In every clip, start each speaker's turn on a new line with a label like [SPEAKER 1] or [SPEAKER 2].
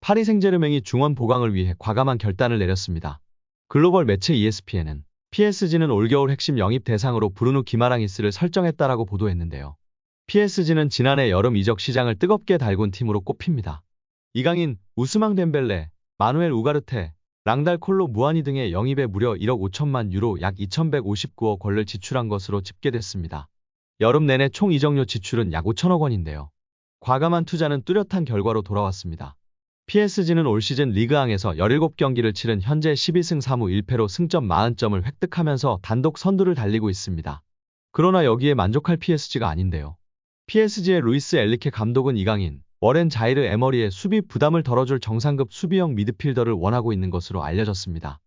[SPEAKER 1] 파리 생제르맹이 중원 보강을 위해 과감한 결단을 내렸습니다. 글로벌 매체 ESPN은 PSG는 올겨울 핵심 영입 대상으로 브루누 기마랑이스를 설정했다라고 보도했는데요. PSG는 지난해 여름 이적 시장을 뜨겁게 달군 팀으로 꼽힙니다. 이강인, 우스망 덴벨레, 마누엘 우가르테, 랑달 콜로 무아니 등의 영입에 무려 1억 5천만 유로 약 2,159억 원을 지출한 것으로 집계됐습니다. 여름 내내 총 이적료 지출은 약 5천억 원인데요. 과감한 투자는 뚜렷한 결과로 돌아왔습니다. PSG는 올 시즌 리그왕에서 17경기를 치른 현재 12승 3무 1패로 승점 40점을 획득하면서 단독 선두를 달리고 있습니다. 그러나 여기에 만족할 PSG가 아닌데요. PSG의 루이스 엘리케 감독은 이강인, 워렌 자이르 에머리의 수비 부담을 덜어줄 정상급 수비형 미드필더를 원하고 있는 것으로 알려졌습니다.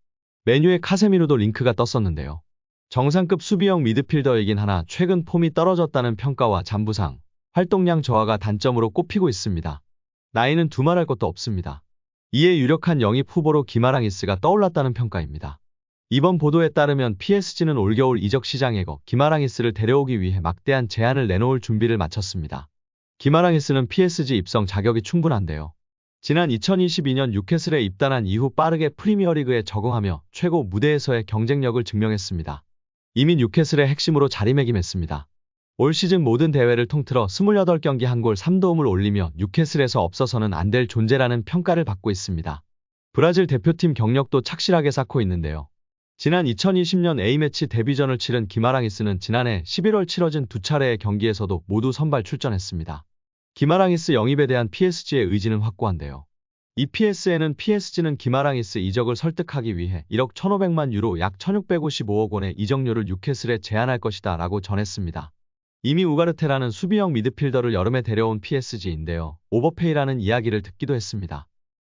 [SPEAKER 1] 메뉴에 카세미르도 링크가 떴었는데요. 정상급 수비형 미드필더이긴 하나 최근 폼이 떨어졌다는 평가와 잠부상, 활동량 저하가 단점으로 꼽히고 있습니다. 나이는 두말할 것도 없습니다. 이에 유력한 영입 후보로 기마랑이스가 떠올랐다는 평가입니다. 이번 보도에 따르면 PSG는 올겨울 이적 시장에 거 기마랑이스를 데려오기 위해 막대한 제안을 내놓을 준비를 마쳤습니다. 기마랑이스는 PSG 입성 자격이 충분한데요. 지난 2022년 뉴캐슬에 입단한 이후 빠르게 프리미어리그에 적응하며 최고 무대에서의 경쟁력을 증명했습니다. 이미 뉴캐슬의 핵심으로 자리매김했습니다. 올 시즌 모든 대회를 통틀어 28경기 한 골 3도움을 올리며 뉴캐슬에서 없어서는 안 될 존재라는 평가를 받고 있습니다. 브라질 대표팀 경력도 착실하게 쌓고 있는데요. 지난 2020년 A매치 데뷔전을 치른 기마랑이스는 지난해 11월 치러진 두 차례의 경기에서도 모두 선발 출전했습니다. 기마랑이스 영입에 대한 PSG의 의지는 확고한데요. 이 PS에는 PSG는 기마랑이스 이적을 설득하기 위해 1억 1,500만 유로 약 1,655억 원의 이적료를 뉴캐슬에 제안할 것이다 라고 전했습니다. 이미 우가르테라는 수비형 미드필더를 여름에 데려온 PSG인데요. 오버페이라는 이야기를 듣기도 했습니다.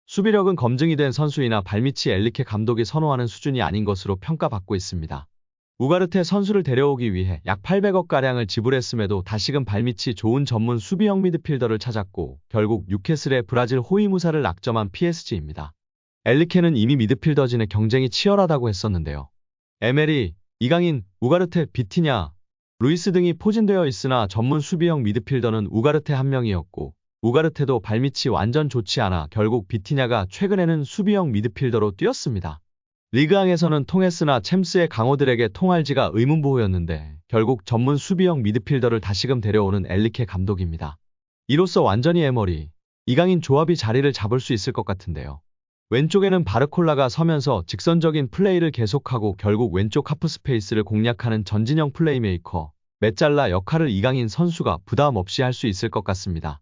[SPEAKER 1] 수비력은 검증이 된 선수이나 발미치 엘리케 감독이 선호하는 수준이 아닌 것으로 평가받고 있습니다. 우가르테 선수를 데려오기 위해 약 800억가량을 지불했음에도 다시금 발밑이 좋은 전문 수비형 미드필더를 찾았고 결국 뉴캐슬의 브라질 호위무사를 낙점한 PSG입니다. 엘리케는 이미 미드필더진의 경쟁이 치열하다고 했었는데요. 에메리, 이강인, 우가르테, 비티냐, 루이스 등이 포진되어 있으나 전문 수비형 미드필더는 우가르테 한 명이었고 우가르테도 발밑이 완전 좋지 않아 결국 비티냐가 최근에는 수비형 미드필더로 뛰었습니다. 리그왕에서는 통했으나 챔스의 강호들에게 통할지가 의문보호였는데 결국 전문 수비형 미드필더를 다시금 데려오는 엘리케 감독입니다. 이로써 완전히 에머리, 이강인 조합이 자리를 잡을 수 있을 것 같은데요. 왼쪽에는 바르콜라가 서면서 직선적인 플레이를 계속하고 결국 왼쪽 하프 스페이스를 공략하는 전진형 플레이메이커, 메잘라 역할을 이강인 선수가 부담 없이 할 수 있을 것 같습니다.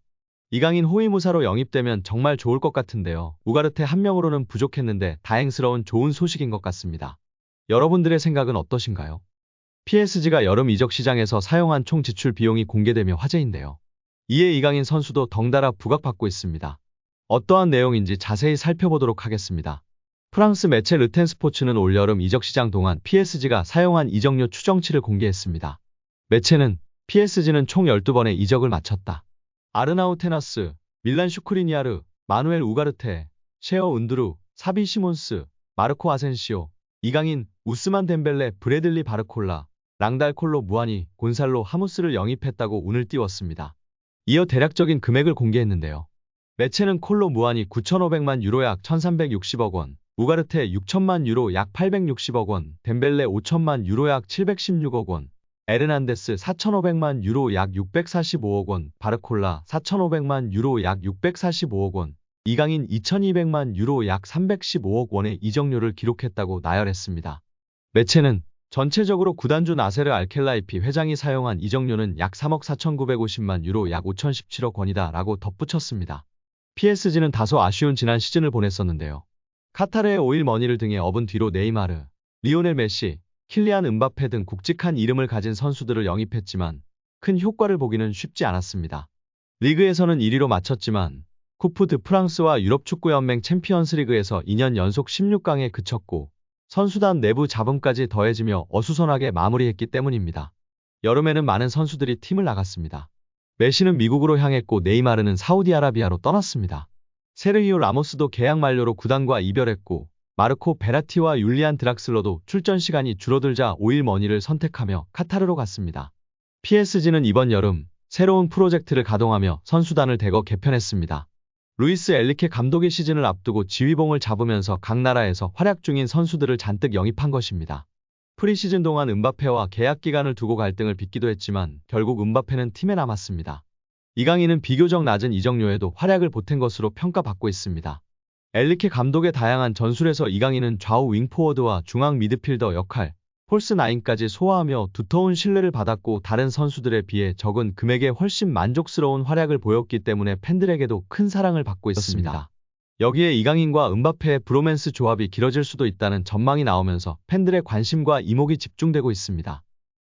[SPEAKER 1] 이강인 호위무사로 영입되면 정말 좋을 것 같은데요. 우가르테 한 명으로는 부족했는데 다행스러운 좋은 소식인 것 같습니다. 여러분들의 생각은 어떠신가요? PSG가 여름 이적 시장에서 사용한 총 지출 비용이 공개되며 화제인데요. 이에 이강인 선수도 덩달아 부각받고 있습니다. 어떠한 내용인지 자세히 살펴보도록 하겠습니다. 프랑스 매체 르텐 스포츠는 올여름 이적 시장 동안 PSG가 사용한 이적료 추정치를 공개했습니다. 매체는 PSG는 총 12번의 이적을 마쳤다. 아르나우 테나스, 밀란 슈크리니아르, 마누엘 우가르테, 셰어 은드루, 사비 시몬스, 마르코 아센시오, 이강인, 우스만 덴벨레, 브레들리 바르콜라, 랑달 콜로 무아니, 곤살로 하무스를 영입했다고 운을 띄웠습니다. 이어 대략적인 금액을 공개했는데요. 매체는 콜로 무아니 9,500만 유로 약 1,360억 원, 우가르테 6천만 유로 약 860억 원, 덴벨레 5천만 유로 약 716억 원, 에르난데스 4,500만 유로 약 645억 원, 바르콜라 4,500만 유로 약 645억 원, 이강인 2,200만 유로 약 315억 원의 이적료를 기록했다고 나열했습니다. 매체는 전체적으로 구단주 나세르 알켈라이피 회장이 사용한 이적료는 약 3억 4,950만 유로 약 5,017억 원이다 라고 덧붙였습니다. PSG는 다소 아쉬운 지난 시즌을 보냈었는데요. 카타르의 오일 머니를 등에 업은 뒤로 네이마르, 리오넬 메시, 킬리안 은바페 등 굵직한 이름을 가진 선수들을 영입했지만 큰 효과를 보기는 쉽지 않았습니다. 리그에서는 1위로 마쳤지만 쿠프 드 프랑스와 유럽 축구연맹 챔피언스 리그에서 2년 연속 16강에 그쳤고 선수단 내부 자본까지 더해지며 어수선하게 마무리했기 때문입니다. 여름에는 많은 선수들이 팀을 나갔습니다. 메시는 미국으로 향했고 네이마르는 사우디아라비아로 떠났습니다. 세르히오 라모스도 계약 만료로 구단과 이별했고 마르코 베라티와 율리안 드락슬러도 출전 시간이 줄어들자 오일 머니를 선택하며 카타르로 갔습니다. PSG는 이번 여름 새로운 프로젝트를 가동하며 선수단을 대거 개편했습니다. 루이스 엘리케 감독의 시즌을 앞두고 지휘봉을 잡으면서 각 나라에서 활약 중인 선수들을 잔뜩 영입한 것입니다. 프리시즌 동안 은바페와 계약 기간을 두고 갈등을 빚기도 했지만 결국 은바페는 팀에 남았습니다. 이강인은 비교적 낮은 이적료에도 활약을 보탠 것으로 평가받고 있습니다. 엘리케 감독의 다양한 전술에서 이강인은 좌우 윙포워드와 중앙 미드필더 역할, 폴스 9까지 소화하며 두터운 신뢰를 받았고 다른 선수들에 비해 적은 금액에 훨씬 만족스러운 활약을 보였기 때문에 팬들에게도 큰 사랑을 받고 있습니다. 여기에 이강인과 은바페의 브로맨스 조합이 길어질 수도 있다는 전망이 나오면서 팬들의 관심과 이목이 집중되고 있습니다.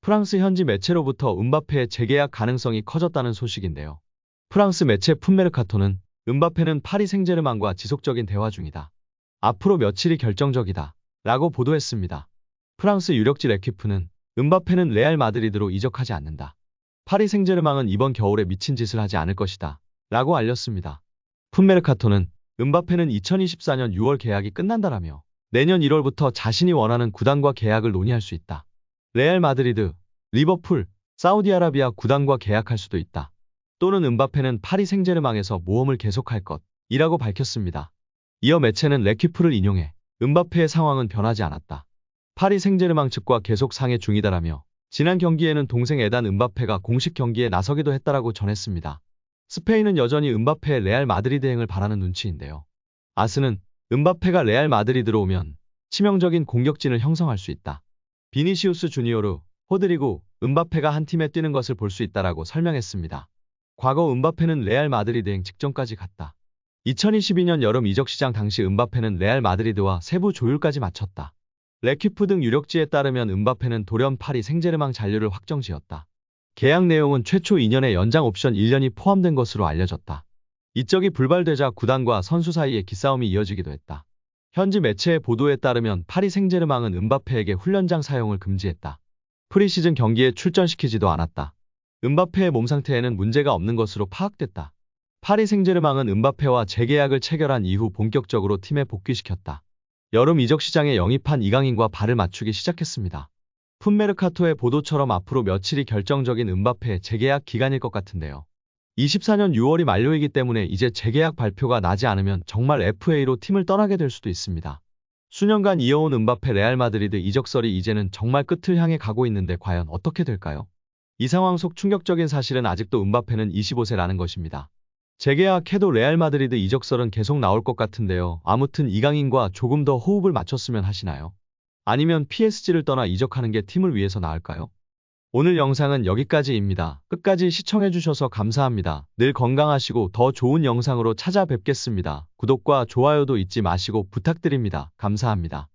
[SPEAKER 1] 프랑스 현지 매체로부터 은바페의 재계약 가능성이 커졌다는 소식인데요. 프랑스 매체 푼메르카토는 은바페는 파리 생제르맹과 지속적인 대화 중이다. 앞으로 며칠이 결정적이다. 라고 보도했습니다. 프랑스 유력지 레퀴프는 은바페는 레알 마드리드로 이적하지 않는다. 파리 생제르맹은 이번 겨울에 미친 짓을 하지 않을 것이다. 라고 알렸습니다. 푼메르카토는 은바페는 2024년 6월 계약이 끝난다라며 내년 1월부터 자신이 원하는 구단과 계약을 논의할 수 있다. 레알 마드리드, 리버풀, 사우디아라비아 구단과 계약할 수도 있다. 또는 은바페는 파리 생제르맹에서 모험을 계속할 것이라고 밝혔습니다. 이어 매체는 레퀴프를 인용해 은바페의 상황은 변하지 않았다. 파리 생제르맹 측과 계속 상해 중이다라며 지난 경기에는 동생 에단 은바페가 공식 경기에 나서기도 했다라고 전했습니다. 스페인은 여전히 은바페의 레알 마드리드행을 바라는 눈치인데요. 아스는 은바페가 레알 마드리드로 오면 치명적인 공격진을 형성할 수 있다. 비니시우스 주니어르, 호드리고, 은바페가 한 팀에 뛰는 것을 볼 수 있다라고 설명했습니다. 과거 은바페는 레알 마드리드행 직전까지 갔다. 2022년 여름 이적 시장 당시 은바페는 레알 마드리드와 세부 조율까지 마쳤다. 레퀴프 등 유력지에 따르면 은바페는 돌연 파리 생제르맹 잔류를 확정지었다. 계약 내용은 최초 2년의 연장 옵션 1년이 포함된 것으로 알려졌다. 이적이 불발되자 구단과 선수 사이에 기싸움이 이어지기도 했다. 현지 매체의 보도에 따르면 파리 생제르맹은 은바페에게 훈련장 사용을 금지했다. 프리시즌 경기에 출전시키지도 않았다. 은바페의 몸 상태에는 문제가 없는 것으로 파악됐다. 파리 생제르맹은 은바페와 재계약을 체결한 이후 본격적으로 팀에 복귀시켰다. 여름 이적 시장에 영입한 이강인과 발을 맞추기 시작했습니다. 푼메르카토의 보도처럼 앞으로 며칠이 결정적인 은바페의 재계약 기간일 것 같은데요. 24년 6월이 만료이기 때문에 이제 재계약 발표가 나지 않으면 정말 FA로 팀을 떠나게 될 수도 있습니다. 수년간 이어온 은바페 레알 마드리드 이적설이 이제는 정말 끝을 향해 가고 있는데 과연 어떻게 될까요? 이 상황 속 충격적인 사실은 아직도 은바페는 25세라는 것입니다. 재계약해도 레알 마드리드 이적설은 계속 나올 것 같은데요. 아무튼 이강인과 조금 더 호흡을 맞췄으면 하시나요? 아니면 PSG를 떠나 이적하는 게 팀을 위해서 나을까요? 오늘 영상은 여기까지입니다. 끝까지 시청해주셔서 감사합니다. 늘 건강하시고 더 좋은 영상으로 찾아뵙겠습니다. 구독과 좋아요도 잊지 마시고 부탁드립니다. 감사합니다.